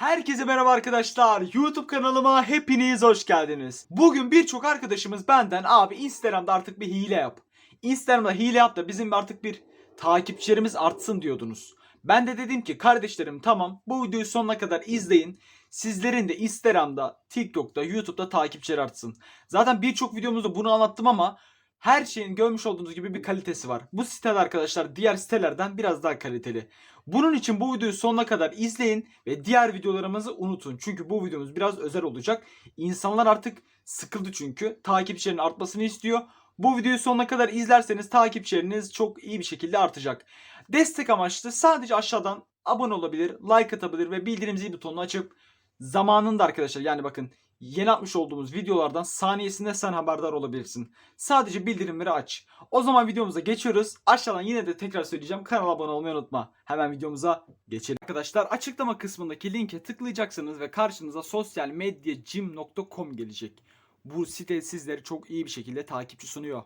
Herkese merhaba arkadaşlar. YouTube kanalıma hepiniz hoş geldiniz. Bugün birçok arkadaşımız benden abi Instagram'da artık bir hile yap. Instagram'da hile yap da bizim artık bir takipçilerimiz artsın diyordunuz. Ben de dedim ki kardeşlerim tamam bu videoyu sonuna kadar izleyin. Sizlerin de Instagram'da, TikTok'ta, YouTube'da takipçiler artsın. Zaten birçok videomuzda bunu anlattım ama her şeyin görmüş olduğunuz gibi bir kalitesi var. Bu siteler arkadaşlar diğer sitelerden biraz daha kaliteli. Bunun için bu videoyu sonuna kadar izleyin ve diğer videolarımızı unutun. Çünkü bu videomuz biraz özel olacak. İnsanlar artık sıkıldı çünkü. Takipçilerin artmasını istiyor. Bu videoyu sonuna kadar izlerseniz takipçileriniz çok iyi bir şekilde artacak. Destek amaçlı sadece aşağıdan abone olabilir, like atabilir ve bildirim zil butonunu açıp zamanında arkadaşlar yani bakın yeni atmış olduğumuz videolardan saniyesinde sen haberdar olabilirsin. Sadece bildirimleri aç. O zaman videomuza geçiyoruz. Aşağıdan yine de tekrar söyleyeceğim. Kanala abone olmayı unutma. Hemen videomuza geçelim. Arkadaşlar açıklama kısmındaki linke tıklayacaksınız ve karşınıza sosyalmedyacim.com gelecek. Bu site sizleri çok iyi bir şekilde takipçi sunuyor.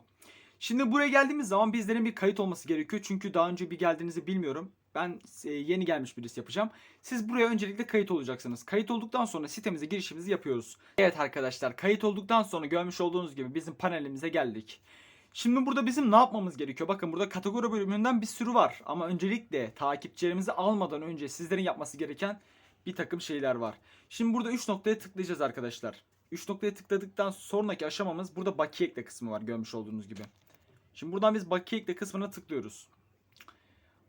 Şimdi buraya geldiğimiz zaman bizlerin bir kayıt olması gerekiyor. Çünkü daha önce bir geldiğinizi bilmiyorum. Ben e, yeni gelmiş birisi yapacağım. Siz buraya öncelikle kayıt olacaksınız. Kayıt olduktan sonra sitemize girişimizi yapıyoruz. Evet arkadaşlar kayıt olduktan sonra görmüş olduğunuz gibi bizim panelimize geldik. Şimdi burada bizim ne yapmamız gerekiyor? Bakın burada kategori bölümünden bir sürü var. Ama öncelikle takipçilerimizi almadan önce sizlerin yapması gereken bir takım şeyler var. Şimdi burada 3 noktaya tıklayacağız arkadaşlar. 3 noktaya tıkladıktan sonraki aşamamız burada bakiye ekle kısmı var görmüş olduğunuz gibi. Şimdi buradan biz bakiye ekle kısmına tıklıyoruz.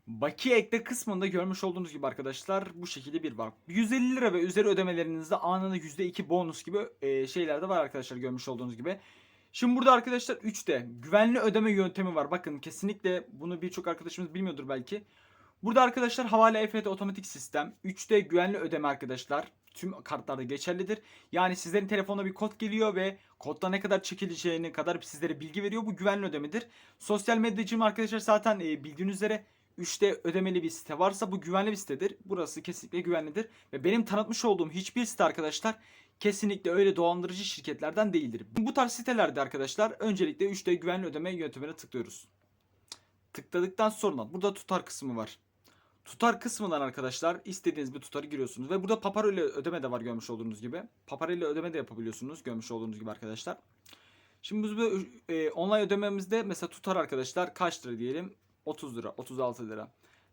Bakiye ekle kısmında görmüş olduğunuz gibi arkadaşlar bu şekilde bir var. 150 lira ve üzeri ödemelerinizde anında %2 bonus gibi e, şeyler de var arkadaşlar görmüş olduğunuz gibi. Şimdi burada arkadaşlar 3'te güvenli ödeme yöntemi var. Bakın kesinlikle bunu birçok arkadaşımız bilmiyordur belki. Burada arkadaşlar havale EFT otomatik sistem. 3'te güvenli ödeme arkadaşlar. Tüm kartlarda geçerlidir. Yani sizlerin telefonuna bir kod geliyor ve kodda ne kadar çekileceğine kadar sizlere bilgi veriyor. Bu güvenli ödemedir. Sosyal medyacım arkadaşlar zaten e, bildiğiniz üzere 3'te ödemeli bir site varsa bu güvenli bir sitedir. Burası kesinlikle güvenlidir. Ve benim tanıtmış olduğum hiçbir site arkadaşlar kesinlikle öyle dolandırıcı şirketlerden değildir. Bu tarz sitelerde arkadaşlar öncelikle 3'te güvenli ödeme yöntemine tıklıyoruz. Tıkladıktan sonra burada tutar kısmı var. Tutar kısmından arkadaşlar istediğiniz bir tutarı giriyorsunuz. Ve burada Paparo ile ödeme de var görmüş olduğunuz gibi. Paparo ile ödeme de yapabiliyorsunuz görmüş olduğunuz gibi arkadaşlar. Şimdi biz bu e, online ödememizde mesela tutar arkadaşlar kaç lira diyelim? 30 lira, 36 lira.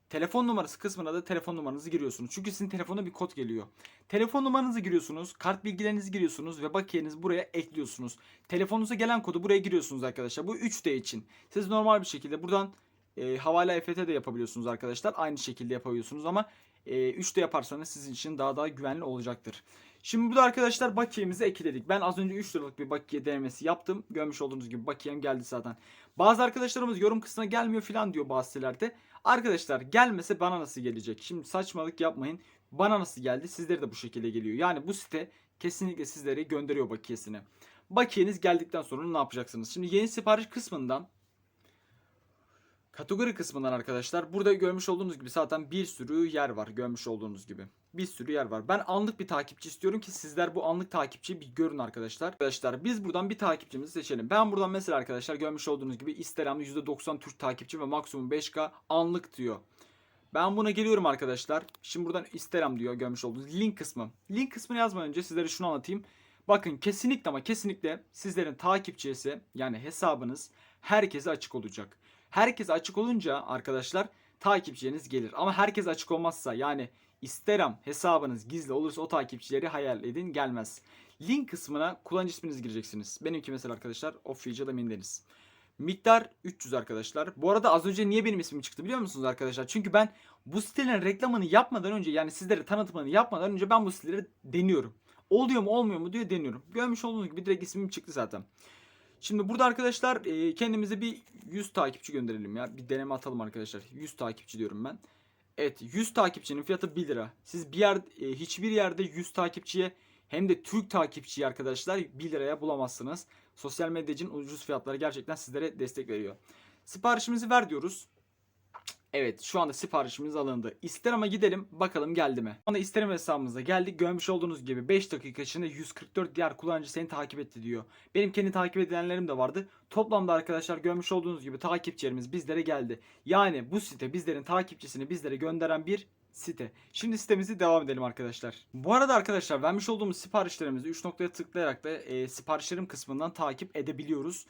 Telefon numarası kısmına da telefon numaranızı giriyorsunuz. Çünkü sizin telefonuna bir kod geliyor. Telefon numaranızı giriyorsunuz, kart bilgilerinizi giriyorsunuz ve bakiyenizi buraya ekliyorsunuz. Telefonunuza gelen kodu buraya giriyorsunuz arkadaşlar. Bu 3D için. Siz normal bir şekilde buradan e, havale EFT de yapabiliyorsunuz arkadaşlar. Aynı şekilde yapabiliyorsunuz ama e, 3D yaparsanız sizin için daha daha güvenli olacaktır. Şimdi burada arkadaşlar bakiyemizi ekledik. Ben az önce 3 liralık bir bakiye denemesi yaptım. Görmüş olduğunuz gibi bakiyem geldi zaten. Bazı arkadaşlarımız yorum kısmına gelmiyor falan diyor bazı sitelerde. Arkadaşlar gelmese bana nasıl gelecek? Şimdi saçmalık yapmayın. Bana nasıl geldi? Sizlere de bu şekilde geliyor. Yani bu site kesinlikle sizlere gönderiyor bakiyesini. Bakiyeniz geldikten sonra ne yapacaksınız? Şimdi yeni sipariş kısmından Kategori kısmından arkadaşlar burada görmüş olduğunuz gibi zaten bir sürü yer var görmüş olduğunuz gibi. Bir sürü yer var. Ben anlık bir takipçi istiyorum ki sizler bu anlık takipçiyi bir görün arkadaşlar. Arkadaşlar biz buradan bir takipçimizi seçelim. Ben buradan mesela arkadaşlar görmüş olduğunuz gibi Instagram'da %90 Türk takipçi ve maksimum 5K anlık diyor. Ben buna geliyorum arkadaşlar. Şimdi buradan Instagram diyor görmüş olduğunuz link kısmı. Link kısmını yazmadan önce sizlere şunu anlatayım. Bakın kesinlikle ama kesinlikle sizlerin takipçisi yani hesabınız herkese açık olacak. Herkes açık olunca arkadaşlar takipçileriniz gelir. Ama herkes açık olmazsa yani Instagram hesabınız gizli olursa o takipçileri hayal edin gelmez. Link kısmına kullanıcı isminizi gireceksiniz. Benimki mesela arkadaşlar Official Emin. Miktar 300 arkadaşlar. Bu arada az önce niye benim ismim çıktı biliyor musunuz arkadaşlar? Çünkü ben bu sitelerin reklamını yapmadan önce yani sizlere tanıtımını yapmadan önce ben bu siteleri deniyorum. Oluyor mu olmuyor mu diye deniyorum. Görmüş olduğunuz gibi direkt ismim çıktı zaten. Şimdi burada arkadaşlar kendimize bir 100 takipçi gönderelim ya. Bir deneme atalım arkadaşlar. 100 takipçi diyorum ben. Evet 100 takipçinin fiyatı 1 lira. Siz bir yer e, hiçbir yerde 100 takipçiye hem de Türk takipçiyi arkadaşlar 1 liraya bulamazsınız. Sosyal medyacının ucuz fiyatları gerçekten sizlere destek veriyor. Siparişimizi ver diyoruz. Evet şu anda siparişimiz alındı. İsterama gidelim bakalım geldi mi? Şu anda İsterim hesabımıza geldik. Görmüş olduğunuz gibi 5 dakika içinde 144 diğer kullanıcı seni takip etti diyor. Benim kendi takip edilenlerim de vardı. Toplamda arkadaşlar görmüş olduğunuz gibi takipçilerimiz bizlere geldi. Yani bu site bizlerin takipçisini bizlere gönderen bir site. Şimdi sitemizi devam edelim arkadaşlar. Bu arada arkadaşlar vermiş olduğumuz siparişlerimizi 3 noktaya tıklayarak da e, siparişlerim kısmından takip edebiliyoruz.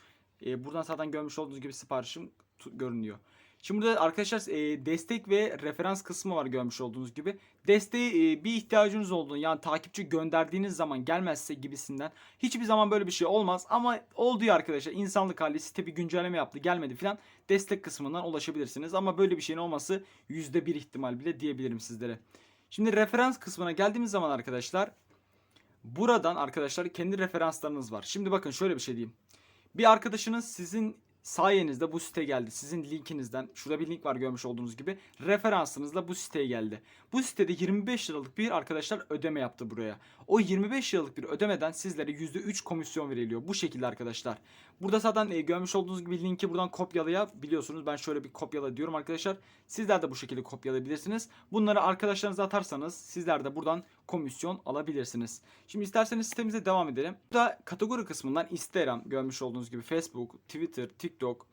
E, buradan zaten görmüş olduğunuz gibi siparişim görünüyor. Şimdi burada arkadaşlar e, destek ve referans kısmı var görmüş olduğunuz gibi. Desteği e, bir ihtiyacınız olduğunu yani takipçi gönderdiğiniz zaman gelmezse gibisinden hiçbir zaman böyle bir şey olmaz. Ama oldu ya arkadaşlar insanlık hali site bir güncelleme yaptı gelmedi filan destek kısmından ulaşabilirsiniz. Ama böyle bir şeyin olması %1 ihtimal bile diyebilirim sizlere. Şimdi referans kısmına geldiğimiz zaman arkadaşlar buradan arkadaşlar kendi referanslarınız var. Şimdi bakın şöyle bir şey diyeyim. Bir arkadaşınız sizin sayenizde bu site geldi. Sizin linkinizden şurada bir link var görmüş olduğunuz gibi referansınızla bu siteye geldi. Bu sitede 25 liralık bir arkadaşlar ödeme yaptı buraya. O 25 liralık bir ödemeden sizlere %3 komisyon veriliyor. Bu şekilde arkadaşlar. Burada zaten e, görmüş olduğunuz gibi linki buradan kopyalayabiliyorsunuz. Ben şöyle bir kopyala diyorum arkadaşlar. Sizler de bu şekilde kopyalayabilirsiniz. Bunları arkadaşlarınıza atarsanız sizler de buradan komisyon alabilirsiniz. Şimdi isterseniz sitemize devam edelim. Burada kategori kısmından Instagram görmüş olduğunuz gibi Facebook, Twitter, TikTok,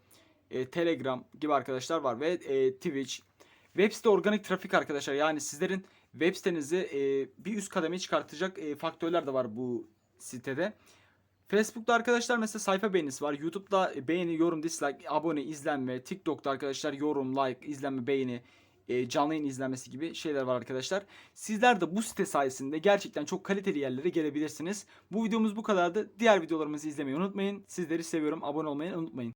e, Telegram gibi arkadaşlar var ve e, Twitch. Web site organik trafik arkadaşlar. Yani sizlerin web sitenizi e, bir üst kademeye çıkartacak e, faktörler de var bu sitede. Facebook'ta arkadaşlar mesela sayfa beğenisi var. YouTube'da beğeni, yorum, dislike, abone, izlenme. TikTok'ta arkadaşlar yorum, like, izlenme, beğeni, e, canlı yayın izlenmesi gibi şeyler var arkadaşlar. Sizler de bu site sayesinde gerçekten çok kaliteli yerlere gelebilirsiniz. Bu videomuz bu kadardı. Diğer videolarımızı izlemeyi unutmayın. Sizleri seviyorum. Abone olmayı unutmayın.